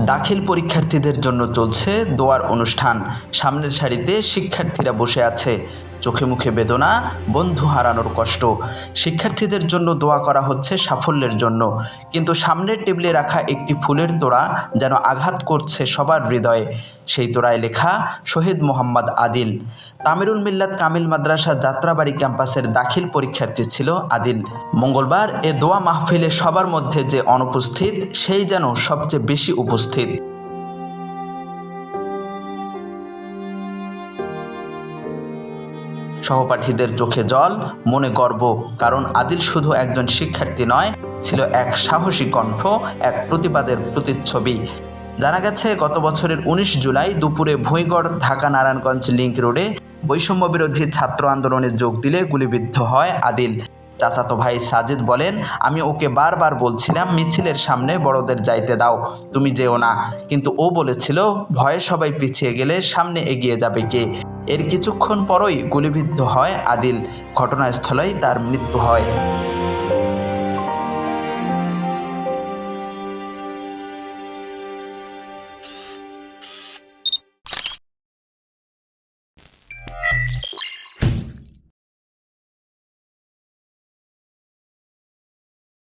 দাখিল পরীক্ষার্থীদের জন্য চলছে দোয়ার অনুষ্ঠান। সামনের সারিতে শিক্ষার্থীরা বসে আছে। চোখে মুখে বেদনা, বন্ধু হারানোর কষ্ট। শিক্ষার্থীদের জন্য দোয়া করা হচ্ছে সাফল্যের জন্য। কিন্তু সামনের টেবিলে রাখা একটি ফুলের তোড়া যেন আঘাত করছে সবার হৃদয়ে। সেই তোড়ায় লেখা, শহীদ মোহাম্মদ আদিল। তামিরুল মিল্লাত কামিল মাদ্রাসা যাত্রাবাড়ি ক্যাম্পাসের দাখিল পরীক্ষার্থী ছিল আদিল। মঙ্গলবার এ দোয়া মাহফিলে সবার মধ্যে যে অনুপস্থিত, সেই যেন সবচেয়ে বেশি উপস্থিত। সহপাঠীদের চোখে জল, মনে গর্ব, কারণ আদিল শুধু একজন শিক্ষার্থী নয়, ছিল এক সাহসী কণ্ঠ, এক প্রতিবাদের প্রতিচ্ছবি। জানা গেছে, গত বছরের উনিশ জুলাই দুপুরে ভুঁইগড়, ঢাকা নারায়ণগঞ্জ লিংক রোডে বৈষম্য বিরোধী ছাত্র আন্দোলনে যোগ দিলে গুলিবিদ্ধ হয় আদিল। চাচাতো ভাই সাজিদ বলেন, আমি ওকে বারবার বলছিলাম, মিছিলের সামনে বড়দের যাইতে দাও, তুমি যেও না। কিন্তু ও বলেছিল, ভয়ে সবাই পিছিয়ে গেলে সামনে এগিয়ে যাবে কে? এর কিছুক্ষণ পরই গুলিবিদ্ধ হয় আদিল। ঘটনাস্থলেই তার মৃত্যু হয়।